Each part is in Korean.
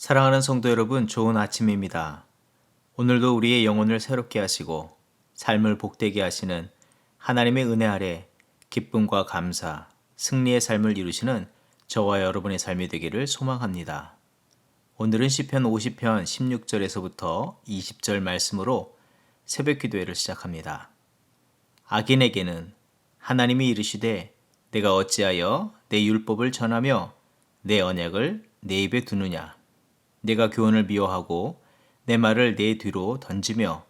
사랑하는 성도 여러분, 좋은 아침입니다. 오늘도 우리의 영혼을 새롭게 하시고 삶을 복되게 하시는 하나님의 은혜 아래 기쁨과 감사, 승리의 삶을 이루시는 저와 여러분의 삶이 되기를 소망합니다. 오늘은 시편 50편 16절에서부터 20절 말씀으로 새벽 기도회를 시작합니다. 악인에게는 하나님이 이르시되 내가 어찌하여 내 율법을 전하며 내 언약을 내 입에 두느냐 내가 교훈을 미워하고 내 말을 내 뒤로 던지며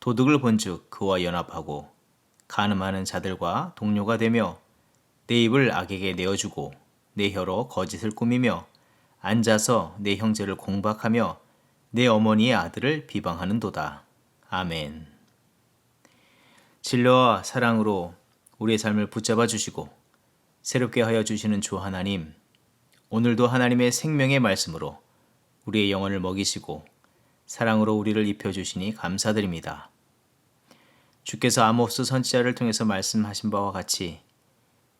도둑을 본즉 그와 연합하고 가늠하는 자들과 동료가 되며 내 입을 악에게 내어주고 내 혀로 거짓을 꾸미며 앉아서 내 형제를 공박하며 내 어머니의 아들을 비방하는도다. 아멘. 진료와 사랑으로 우리의 삶을 붙잡아 주시고 새롭게 하여 주시는 주 하나님, 오늘도 하나님의 생명의 말씀으로 우리의 영혼을 먹이시고 사랑으로 우리를 입혀주시니 감사드립니다. 주께서 아모스 선지자를 통해서 말씀하신 바와 같이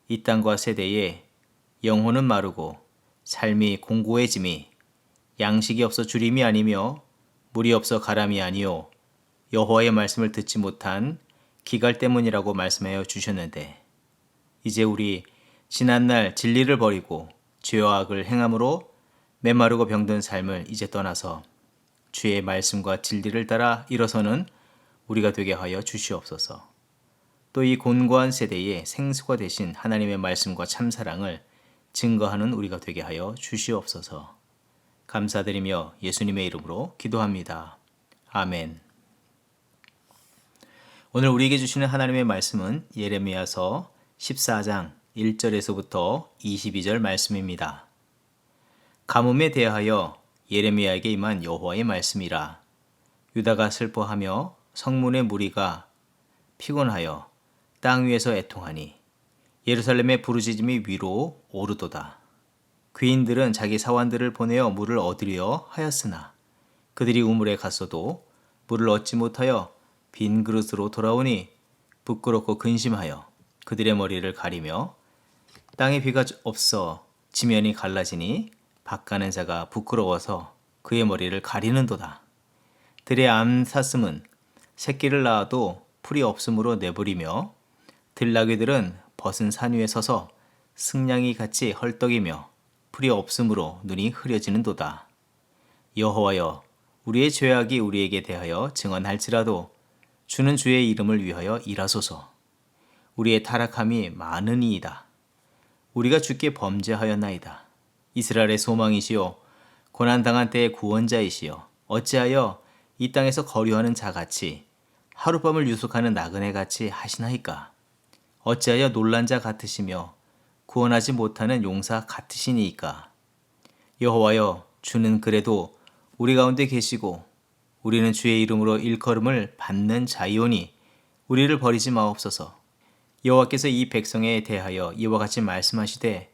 이 땅과 세대에 영혼은 마르고 삶이 공고해짐이 양식이 없어 주림이 아니며 물이 없어 가람이 아니요 여호와의 말씀을 듣지 못한 기갈 때문이라고 말씀하여 주셨는데 이제 우리 지난날 진리를 버리고 죄와 악을 행함으로 메마르고 병든 삶을 이제 떠나서 주의 말씀과 진리를 따라 일어서는 우리가 되게 하여 주시옵소서. 또 이 곤고한 세대에 생수가 되신 하나님의 말씀과 참사랑을 증거하는 우리가 되게 하여 주시옵소서. 감사드리며 예수님의 이름으로 기도합니다. 아멘. 오늘 우리에게 주시는 하나님의 말씀은 예레미야서 14장 1절에서부터 22절 말씀입니다. 가뭄에 대하여 예레미야에게 임한 여호와의 말씀이라 유다가 슬퍼하며 성문의 무리가 피곤하여 땅 위에서 애통하니 예루살렘의 부르짖음이 위로 오르도다. 귀인들은 자기 사환들을 보내어 물을 얻으려 하였으나 그들이 우물에 갔어도 물을 얻지 못하여 빈 그릇으로 돌아오니 부끄럽고 근심하여 그들의 머리를 가리며 땅에 비가 없어 지면이 갈라지니 밭가는 자가 부끄러워서 그의 머리를 가리는도다. 들의 암사슴은 새끼를 낳아도 풀이 없으므로 내버리며 들나귀들은 벗은 산 위에 서서 승냥이 같이 헐떡이며 풀이 없으므로 눈이 흐려지는도다. 여호와여 우리의 죄악이 우리에게 대하여 증언할지라도 주는 주의 이름을 위하여 일하소서. 우리의 타락함이 많으니이다. 우리가 주께 범죄하였나이다. 이스라엘의 소망이시요 고난 당한 때의 구원자이시여 어찌하여 이 땅에서 거류하는 자같이 하룻밤을 유숙하는 나그네 같이 하시나이까? 어찌하여 놀란 자 같으시며 구원하지 못하는 용사 같으시니이까? 여호와여 주는 그래도 우리 가운데 계시고 우리는 주의 이름으로 일컬음을 받는 자이오니 우리를 버리지 마옵소서. 여호와께서 이 백성에 대하여 이와 같이 말씀하시되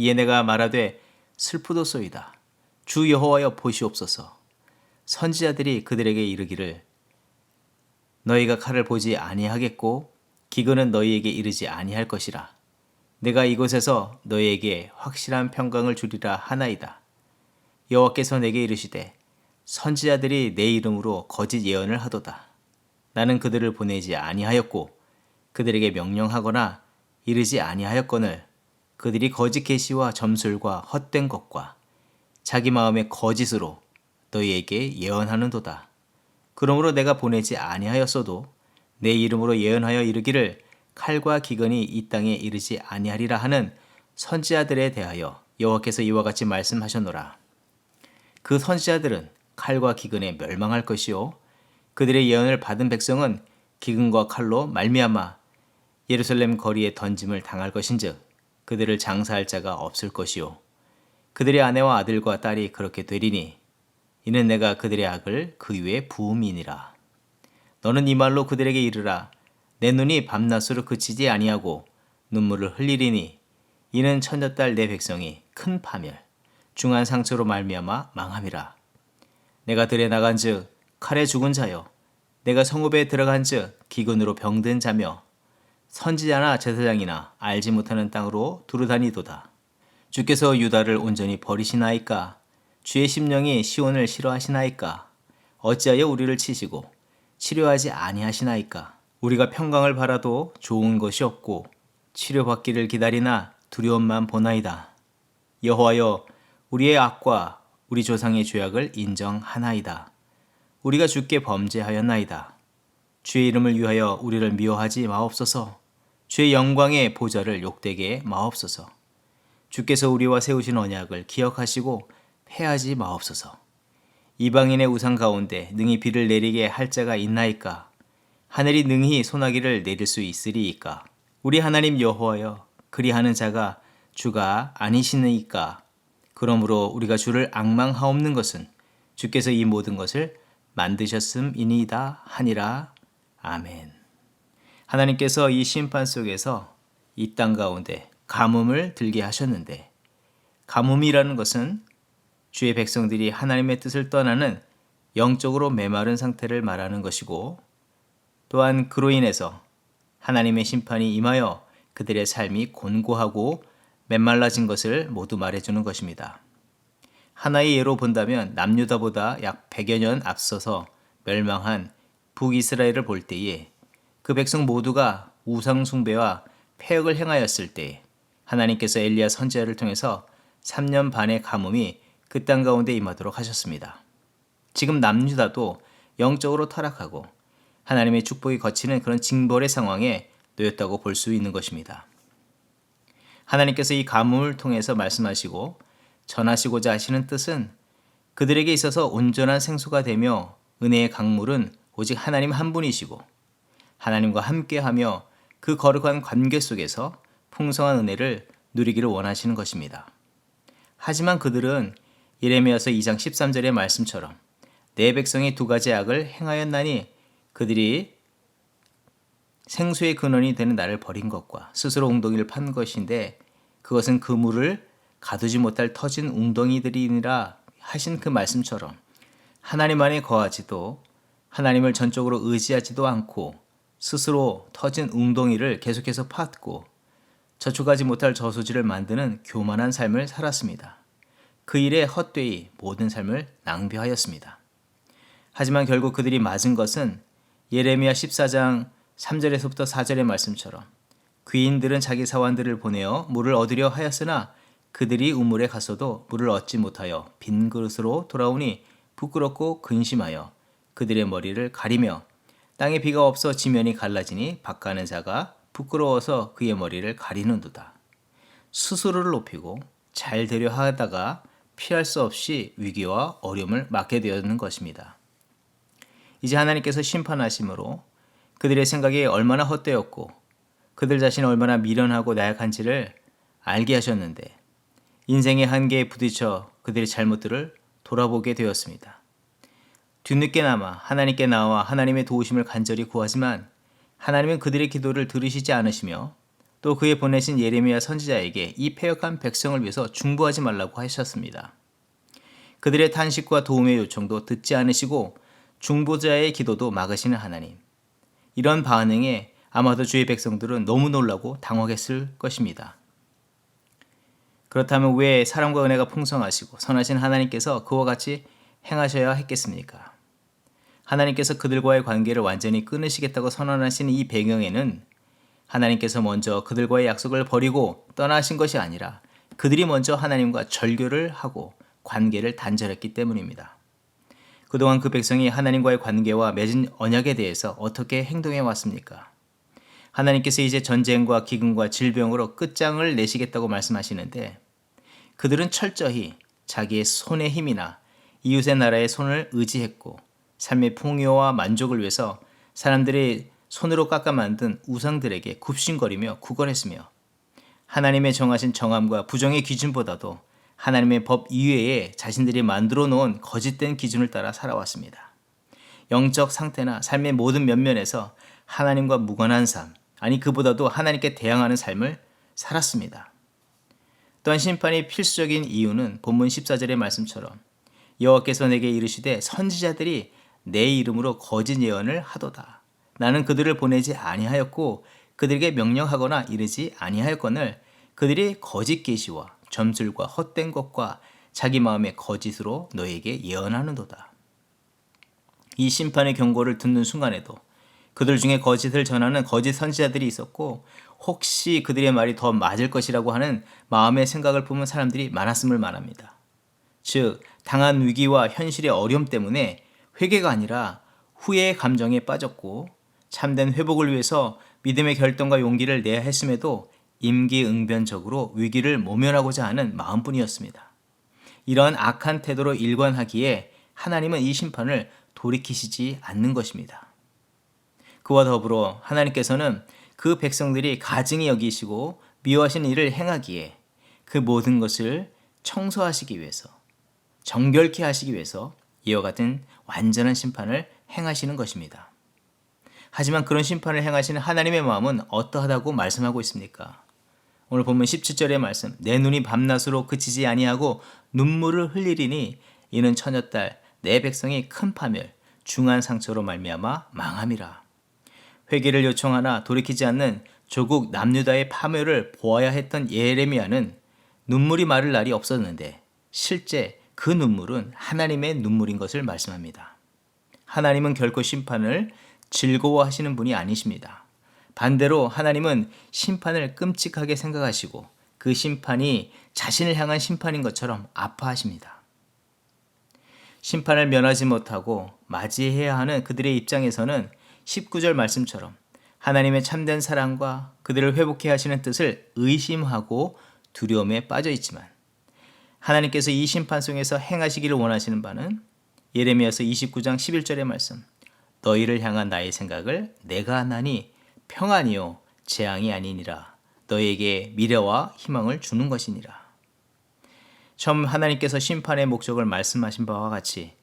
이에 내가 말하되 슬프도소이다. 주 여호와여 보시옵소서. 선지자들이 그들에게 이르기를 너희가 칼을 보지 아니하겠고 기근은 너희에게 이르지 아니할 것이라. 내가 이곳에서 너희에게 확실한 평강을 주리라 하나이다. 여호와께서 내게 이르시되 선지자들이 내 이름으로 거짓 예언을 하도다. 나는 그들을 보내지 아니하였고 그들에게 명령하거나 이르지 아니하였거늘 그들이 거짓 계시와 점술과 헛된 것과 자기 마음의 거짓으로 너희에게 예언하는도다. 그러므로 내가 보내지 아니하였어도 내 이름으로 예언하여 이르기를 칼과 기근이 이 땅에 이르지 아니하리라 하는 선지자들에 대하여 여호와께서 이와 같이 말씀하셨노라. 그 선지자들은 칼과 기근에 멸망할 것이요 그들의 예언을 받은 백성은 기근과 칼로 말미암아 예루살렘 거리에 던짐을 당할 것인즉 그들을 장사할 자가 없을 것이요. 그들의 아내와 아들과 딸이 그렇게 되리니 이는 내가 그들의 악을 그 위에 부음이니라. 너는 이 말로 그들에게 이르라. 내 눈이 밤낮으로 그치지 아니하고 눈물을 흘리리니 이는 천여딸 내 백성이 큰 파멸 중한 상처로 말미암아 망함이라. 내가 들에 나간즉 칼에 죽은 자여 내가 성읍에 들어간즉 기근으로 병든 자며 선지자나 제사장이나 알지 못하는 땅으로 두루다니도다. 주께서 유다를 온전히 버리시나이까? 주의 심령이 시온을 싫어하시나이까? 어찌하여 우리를 치시고 치료하지 아니하시나이까? 우리가 평강을 바라도 좋은 것이 없고 치료받기를 기다리나 두려움만 보나이다. 여호와여 우리의 악과 우리 조상의 죄악을 인정하나이다. 우리가 주께 범죄하였나이다. 주의 이름을 위하여 우리를 미워하지 마옵소서. 주의 영광의 보좌를 욕되게 마옵소서. 주께서 우리와 세우신 언약을 기억하시고 패하지 마옵소서. 이방인의 우상 가운데 능히 비를 내리게 할 자가 있나이까? 하늘이 능히 소나기를 내릴 수 있으리이까? 우리 하나님 여호와여 그리하는 자가 주가 아니시니까? 그러므로 우리가 주를 악망하옵는 것은 주께서 이 모든 것을 만드셨음이니이다 하니라. 아멘. 하나님께서 이 심판 속에서 이 땅 가운데 가뭄을 들게 하셨는데 가뭄이라는 것은 주의 백성들이 하나님의 뜻을 떠나는 영적으로 메마른 상태를 말하는 것이고 또한 그로 인해서 하나님의 심판이 임하여 그들의 삶이 곤고하고 메말라진 것을 모두 말해주는 것입니다. 하나의 예로 본다면 남유다보다 약 100여 년 앞서서 멸망한 북이스라엘을 볼 때에 그 백성 모두가 우상숭배와 폐역을 행하였을 때 하나님께서 엘리야 선지자를 통해서 3년 반의 가뭄이 그 땅 가운데 임하도록 하셨습니다. 지금 남유다도 영적으로 타락하고 하나님의 축복이 거치는 그런 징벌의 상황에 놓였다고 볼 수 있는 것입니다. 하나님께서 이 가뭄을 통해서 말씀하시고 전하시고자 하시는 뜻은 그들에게 있어서 온전한 생수가 되며 은혜의 강물은 오직 하나님 한 분이시고 하나님과 함께하며 그 거룩한 관계 속에서 풍성한 은혜를 누리기를 원하시는 것입니다. 하지만 그들은 예레미야서 2장 13절의 말씀처럼 내 백성이 두 가지 악을 행하였나니 그들이 생수의 근원이 되는 나를 버린 것과 스스로 웅덩이를 판 것인데 그것은 그 물을 가두지 못할 터진 웅덩이들이니라 하신 그 말씀처럼 하나님 안에 거하지도 하나님을 전적으로 의지하지도 않고 스스로 터진 웅덩이를 계속해서 팠고 저축하지 못할 저수지를 만드는 교만한 삶을 살았습니다. 그 일에 헛되이 모든 삶을 낭비하였습니다. 하지만 결국 그들이 맞은 것은 예레미야 14장 3절에서부터 4절의 말씀처럼 귀인들은 자기 사원들을 보내어 물을 얻으려 하였으나 그들이 우물에 갔어도 물을 얻지 못하여 빈 그릇으로 돌아오니 부끄럽고 근심하여 그들의 머리를 가리며 땅에 비가 없어 지면이 갈라지니 밭가는 자가 부끄러워서 그의 머리를 가리는도다. 스스로를 높이고 잘 되려 하다가 피할 수 없이 위기와 어려움을 맞게 되었는 것입니다. 이제 하나님께서 심판하심으로 그들의 생각이 얼마나 헛되었고 그들 자신이 얼마나 미련하고 나약한지를 알게 하셨는데 인생의 한계에 부딪혀 그들의 잘못들을 돌아보게 되었습니다. 뒤늦게나마 하나님께 나와 하나님의 도우심을 간절히 구하지만 하나님은 그들의 기도를 들으시지 않으시며 또 그의 보내신 예레미야 선지자에게 이 패역한 백성을 위해서 중보하지 말라고 하셨습니다. 그들의 탄식과 도움의 요청도 듣지 않으시고 중보자의 기도도 막으시는 하나님. 이런 반응에 아마도 주의 백성들은 너무 놀라고 당황했을 것입니다. 그렇다면 왜 사랑과 은혜가 풍성하시고 선하신 하나님께서 그와 같이 행하셔야 했겠습니까? 하나님께서 그들과의 관계를 완전히 끊으시겠다고 선언하시는 이 배경에는 하나님께서 먼저 그들과의 약속을 버리고 떠나신 것이 아니라 그들이 먼저 하나님과 절교를 하고 관계를 단절했기 때문입니다. 그동안 그 백성이 하나님과의 관계와 맺은 언약에 대해서 어떻게 행동해 왔습니까? 하나님께서 이제 전쟁과 기근과 질병으로 끝장을 내시겠다고 말씀하시는데 그들은 철저히 자기의 손의 힘이나 이웃의 나라의 손을 의지했고 삶의 풍요와 만족을 위해서 사람들이 손으로 깎아 만든 우상들에게 굽신거리며 구걸했으며 하나님의 정하신 정함과 부정의 기준보다도 하나님의 법 이외에 자신들이 만들어 놓은 거짓된 기준을 따라 살아왔습니다. 영적 상태나 삶의 모든 면면에서 하나님과 무관한 삶, 아니 그보다도 하나님께 대항하는 삶을 살았습니다. 또한 심판이 필수적인 이유는 본문 14절의 말씀처럼 여호와께서 내게 이르시되 선지자들이 내 이름으로 거짓 예언을 하도다. 나는 그들을 보내지 아니하였고 그들에게 명령하거나 이르지 아니하였거늘 그들이 거짓 계시와 점술과 헛된 것과 자기 마음의 거짓으로 너에게 예언하는도다. 이 심판의 경고를 듣는 순간에도 그들 중에 거짓을 전하는 거짓 선지자들이 있었고 혹시 그들의 말이 더 맞을 것이라고 하는 마음의 생각을 품은 사람들이 많았음을 말합니다. 즉 당한 위기와 현실의 어려움 때문에 회개가 아니라 후회의 감정에 빠졌고 참된 회복을 위해서 믿음의 결단과 용기를 내야 했음에도 임기응변적으로 위기를 모면하고자 하는 마음뿐이었습니다. 이런 악한 태도로 일관하기에 하나님은 이 심판을 돌이키시지 않는 것입니다. 그와 더불어 하나님께서는 그 백성들이 가증히 여기시고 미워하신 일을 행하기에 그 모든 것을 청소하시기 위해서 정결케 하시기 위해서 이와 같은 완전한 심판을 행하시는 것입니다. 하지만 그런 심판을 행하시는 하나님의 마음은 어떠하다고 말씀하고 있습니까? 오늘 보면 17절의 말씀 내 눈이 밤낮으로 그치지 아니하고 눈물을 흘리리니 이는 처녀딸 내 백성이 큰 파멸 중한 상처로 말미암아 망함이라. 회개를 요청하나 돌이키지 않는 조국 남유다의 파멸을 보아야 했던 예레미야는 눈물이 마를 날이 없었는데 실제 그 눈물은 하나님의 눈물인 것을 말씀합니다. 하나님은 결코 심판을 즐거워하시는 분이 아니십니다. 반대로 하나님은 심판을 끔찍하게 생각하시고 그 심판이 자신을 향한 심판인 것처럼 아파하십니다. 심판을 면하지 못하고 맞이해야 하는 그들의 입장에서는 19절 말씀처럼 하나님의 참된 사랑과 그들을 회복해 하시는 뜻을 의심하고 두려움에 빠져 있지만 하나님께서 이 심판 속에서 행하시기를 원하시는 바는 예레미야서 29장 11절의 말씀 너희를 향한 나의 생각을 내가 하나니 평안이요 재앙이 아니니라. 너에게 미래와 희망을 주는 것이니라. 처음 하나님께서 심판의 목적을 말씀하신 바와 같이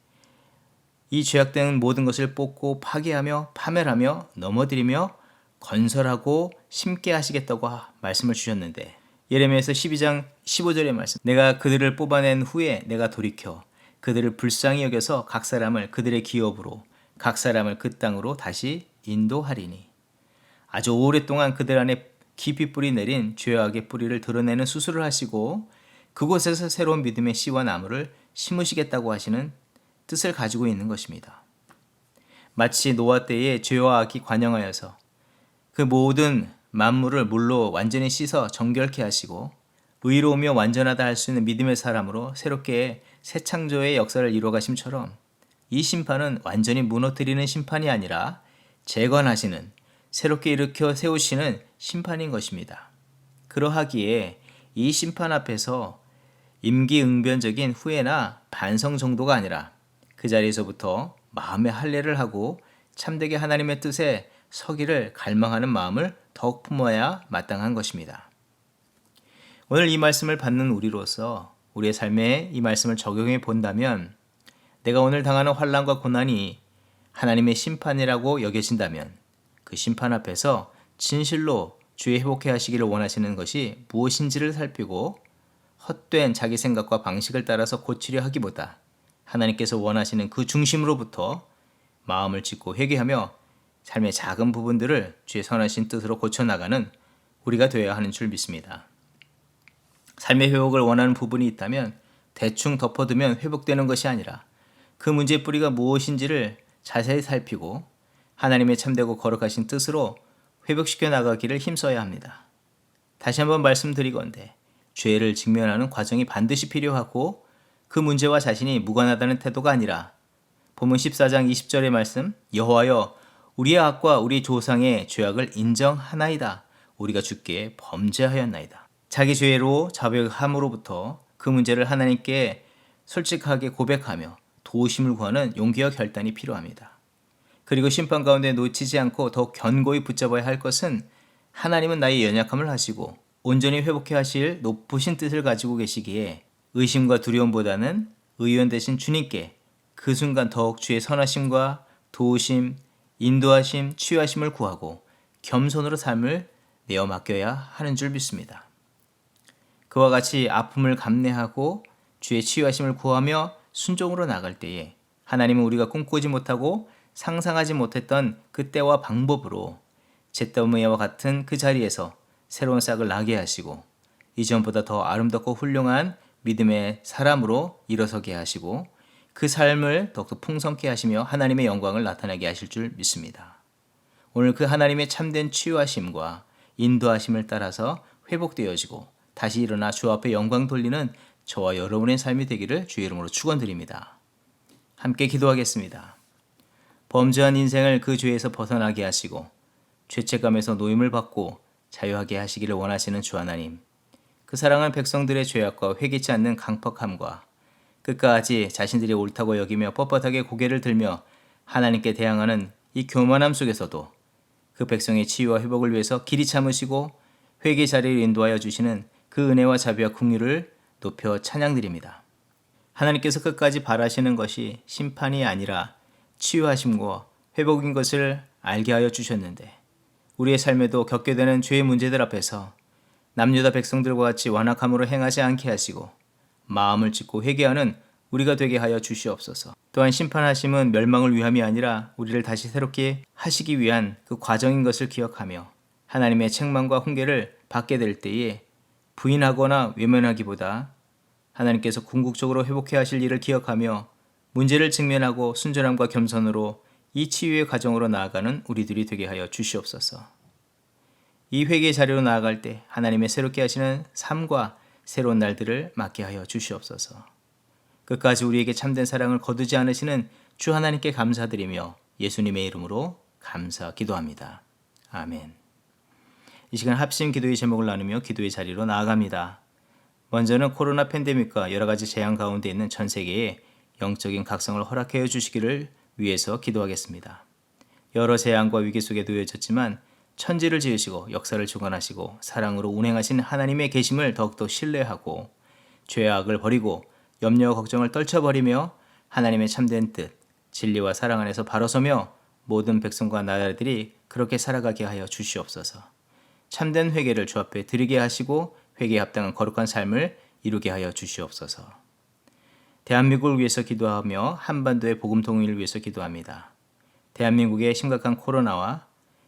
이 죄악된 모든 것을 뽑고 파괴하며 파멸하며 넘어뜨리며 건설하고 심게 하시겠다고 말씀을 주셨는데 예레미야서 12장 15절의 말씀 내가 그들을 뽑아낸 후에 내가 돌이켜 그들을 불쌍히 여겨서 각 사람을 그들의 기업으로 각 사람을 그 땅으로 다시 인도하리니 아주 오랫동안 그들 안에 깊이 뿌리 내린 죄악의 뿌리를 드러내는 수술을 하시고 그곳에서 새로운 믿음의 씨와 나무를 심으시겠다고 하시는 뜻을 가지고 있는 것입니다. 마치 노아 때에 죄와 악이 관영하여서 그 모든 만물을 물로 완전히 씻어 정결케 하시고 의로우며 완전하다 할 수 있는 믿음의 사람으로 새롭게 새 창조의 역사를 이루어 가심처럼 이 심판은 완전히 무너뜨리는 심판이 아니라 재건하시는 새롭게 일으켜 세우시는 심판인 것입니다. 그러하기에 이 심판 앞에서 임기응변적인 후회나 반성 정도가 아니라 그 자리에서부터 마음의 할례를 하고 참되게 하나님의 뜻에 서기를 갈망하는 마음을 더욱 품어야 마땅한 것입니다. 오늘 이 말씀을 받는 우리로서 우리의 삶에 이 말씀을 적용해 본다면 내가 오늘 당하는 환란과 고난이 하나님의 심판이라고 여겨진다면 그 심판 앞에서 진실로 주의 회복해 하시기를 원하시는 것이 무엇인지를 살피고 헛된 자기 생각과 방식을 따라서 고치려 하기보다 하나님께서 원하시는 그 중심으로부터 마음을 짓고 회개하며 삶의 작은 부분들을 주의 선하신 뜻으로 고쳐나가는 우리가 되어야 하는 줄 믿습니다. 삶의 회복을 원하는 부분이 있다면 대충 덮어두면 회복되는 것이 아니라 그 문제의 뿌리가 무엇인지를 자세히 살피고 하나님의 참되고 거룩하신 뜻으로 회복시켜 나가기를 힘써야 합니다. 다시 한번 말씀드리건대 죄를 직면하는 과정이 반드시 필요하고 그 문제와 자신이 무관하다는 태도가 아니라 본문 14장 20절의 말씀 여호와여 우리의 악과 우리 조상의 죄악을 인정하나이다. 우리가 주께 범죄하였나이다. 자기 죄로 자백함으로부터 그 문제를 하나님께 솔직하게 고백하며 도우심을 구하는 용기와 결단이 필요합니다. 그리고 심판 가운데 놓치지 않고 더욱 견고히 붙잡아야 할 것은 하나님은 나의 연약함을 하시고 온전히 회복해 하실 높으신 뜻을 가지고 계시기에 의심과 두려움보다는 의원 대신 주님께 그 순간 더욱 주의 선하심과 도우심, 인도하심, 치유하심을 구하고 겸손으로 삶을 내어 맡겨야 하는 줄 믿습니다. 그와 같이 아픔을 감내하고 주의 치유하심을 구하며 순종으로 나갈 때에 하나님은 우리가 꿈꾸지 못하고 상상하지 못했던 그 때와 방법으로 잿더미와 같은 그 자리에서 새로운 싹을 나게 하시고 이전보다 더 아름답고 훌륭한 믿음의 사람으로 일어서게 하시고 그 삶을 더욱더 풍성케 하시며 하나님의 영광을 나타나게 하실 줄 믿습니다. 오늘 그 하나님의 참된 치유하심과 인도하심을 따라서 회복되어지고 다시 일어나 주 앞에 영광 돌리는 저와 여러분의 삶이 되기를 주의 이름으로 축원드립니다. 함께 기도하겠습니다. 범죄한 인생을 그 죄에서 벗어나게 하시고 죄책감에서 노임을 받고 자유하게 하시기를 원하시는 주 하나님. 그 사랑한 백성들의 죄악과 회개치 않는 강팍함과 끝까지 자신들이 옳다고 여기며 뻣뻣하게 고개를 들며 하나님께 대항하는 이 교만함 속에서도 그 백성의 치유와 회복을 위해서 길이 참으시고 회개 자리를 인도하여 주시는 그 은혜와 자비와 궁유를 높여 찬양드립니다. 하나님께서 끝까지 바라시는 것이 심판이 아니라 치유하심과 회복인 것을 알게 하여 주셨는데 우리의 삶에도 겪게 되는 죄의 문제들 앞에서 남유다 백성들과 같이 완악함으로 행하지 않게 하시고 마음을 짓고 회개하는 우리가 되게 하여 주시옵소서. 또한 심판하심은 멸망을 위함이 아니라 우리를 다시 새롭게 하시기 위한 그 과정인 것을 기억하며 하나님의 책망과 훈계를 받게 될 때에 부인하거나 외면하기보다 하나님께서 궁극적으로 회복해 하실 일을 기억하며 문제를 직면하고 순전함과 겸손으로 이 치유의 과정으로 나아가는 우리들이 되게 하여 주시옵소서. 이 회개 자리로 나아갈 때 하나님의 새롭게 하시는 삶과 새로운 날들을 맞게 하여 주시옵소서. 끝까지 우리에게 참된 사랑을 거두지 않으시는 주 하나님께 감사드리며 예수님의 이름으로 감사 기도합니다. 아멘. 이 시간 합심 기도의 제목을 나누며 기도의 자리로 나아갑니다. 먼저는 코로나 팬데믹과 여러 가지 재앙 가운데 있는 전 세계에 영적인 각성을 허락해 주시기를 위해서 기도하겠습니다. 여러 재앙과 위기 속에 놓여졌지만 천지를 지으시고 역사를 주관하시고 사랑으로 운행하신 하나님의 계심을 더욱더 신뢰하고 죄악을 버리고 염려와 걱정을 떨쳐버리며 하나님의 참된 뜻, 진리와 사랑 안에서 바로 서며 모든 백성과 나라들이 그렇게 살아가게 하여 주시옵소서. 참된 회개를 주 앞에 드리게 하시고 회개에 합당한 거룩한 삶을 이루게 하여 주시옵소서. 대한민국을 위해서 기도하며 한반도의 복음 통일을 위해서 기도합니다. 대한민국의 심각한 코로나와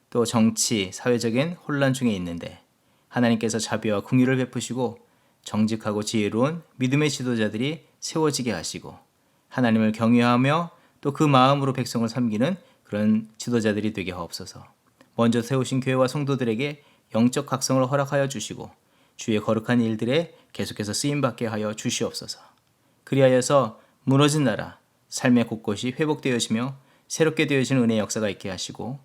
또 정치, 사회적인 혼란 중에 있는데 하나님께서 자비와 궁유를 베푸시고 정직하고 지혜로운 믿음의 지도자들이 세워지게 하시고 하나님을 경외하며 또 그 마음으로 백성을 섬기는 그런 지도자들이 되게 하옵소서. 먼저 세우신 교회와 성도들에게 영적 각성을 허락하여 주시고 주의 거룩한 일들에 계속해서 쓰임 받게 하여 주시옵소서. 그리하여서 무너진 나라, 삶의 곳곳이 회복되어지며 새롭게 되어지는 은혜 역사가 있게 하시고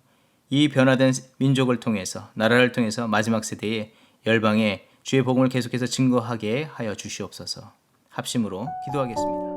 이 변화된 민족을 통해서 나라를 통해서 마지막 세대에 열방에 주의 복음을 계속해서 증거하게 하여 주시옵소서. 합심으로 기도하겠습니다.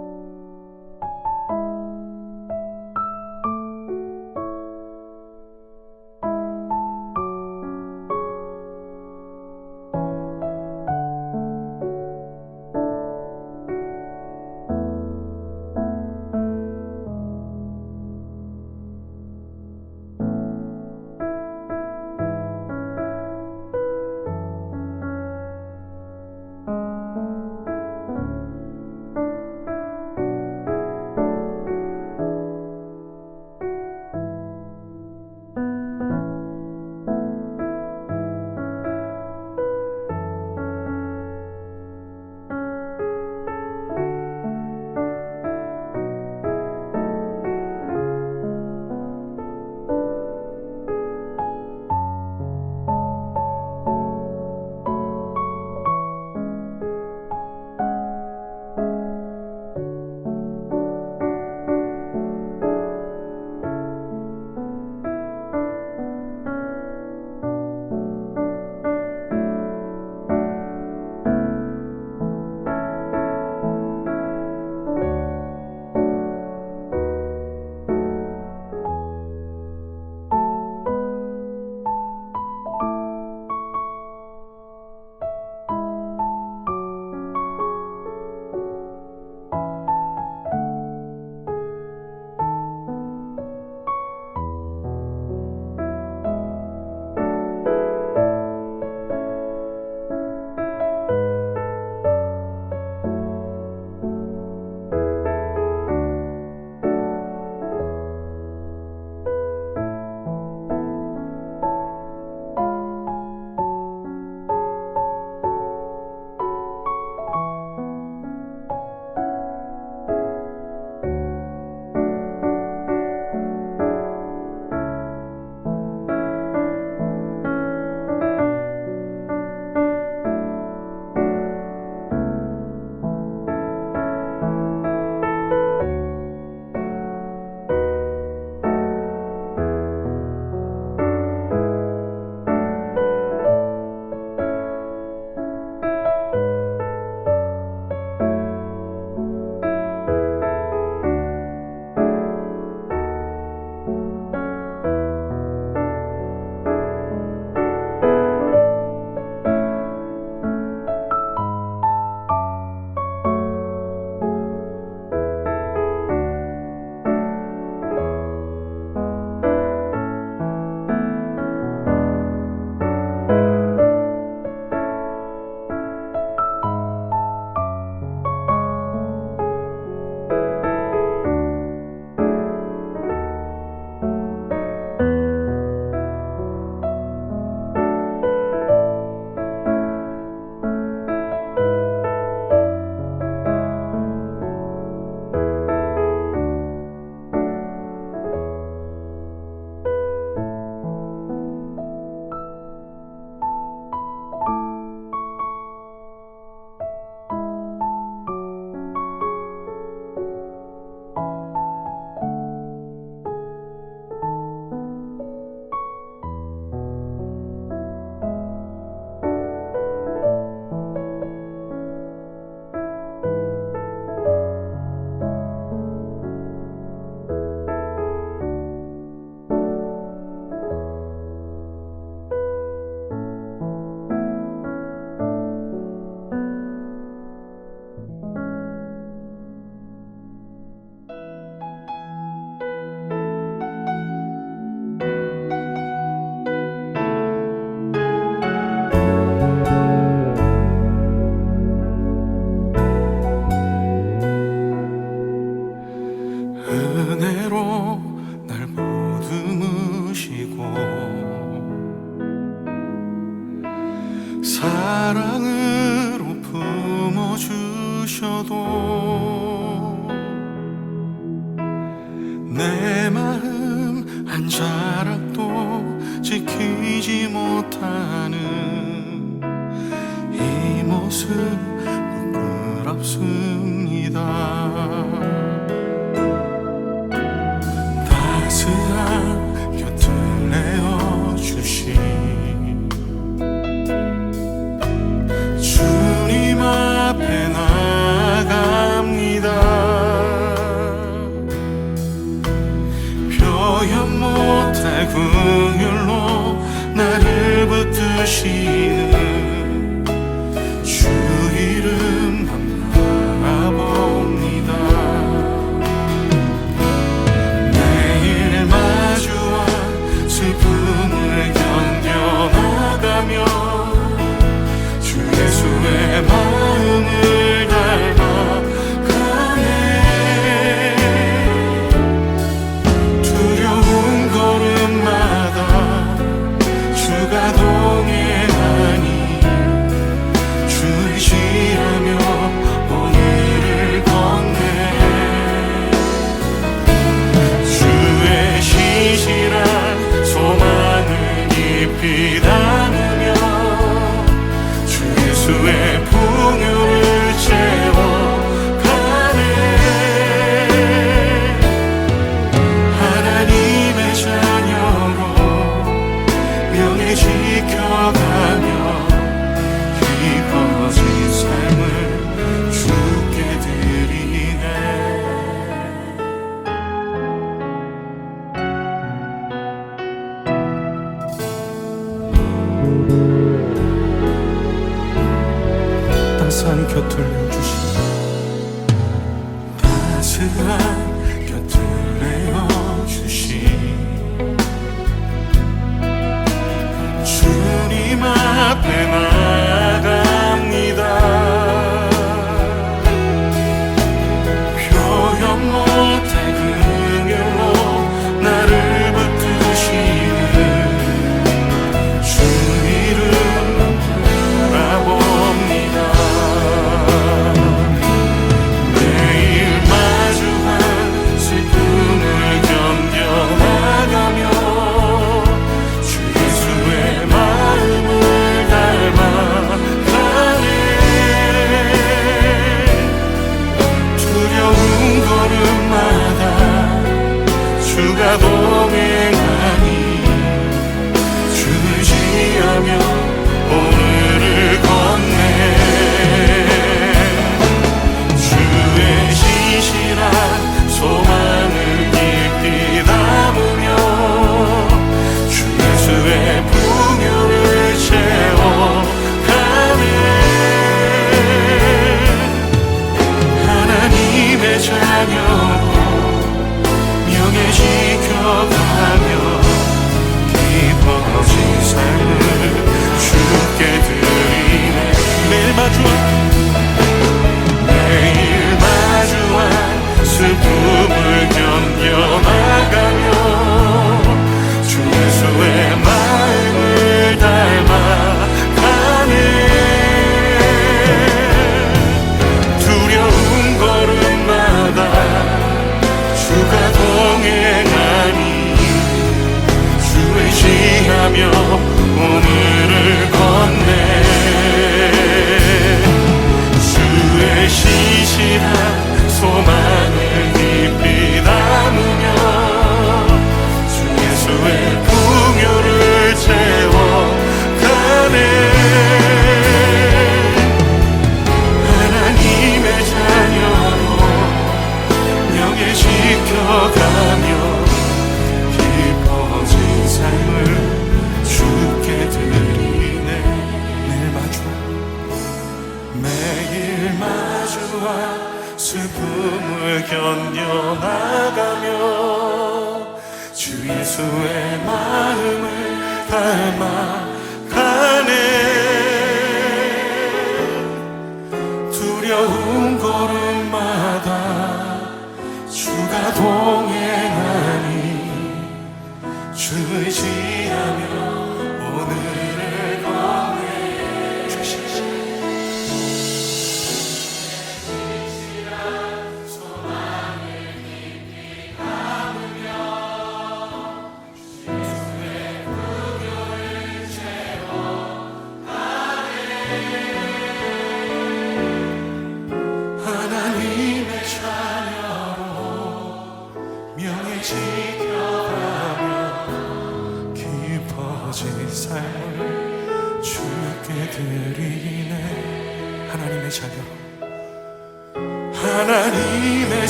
긍휼로 나를 붙드시는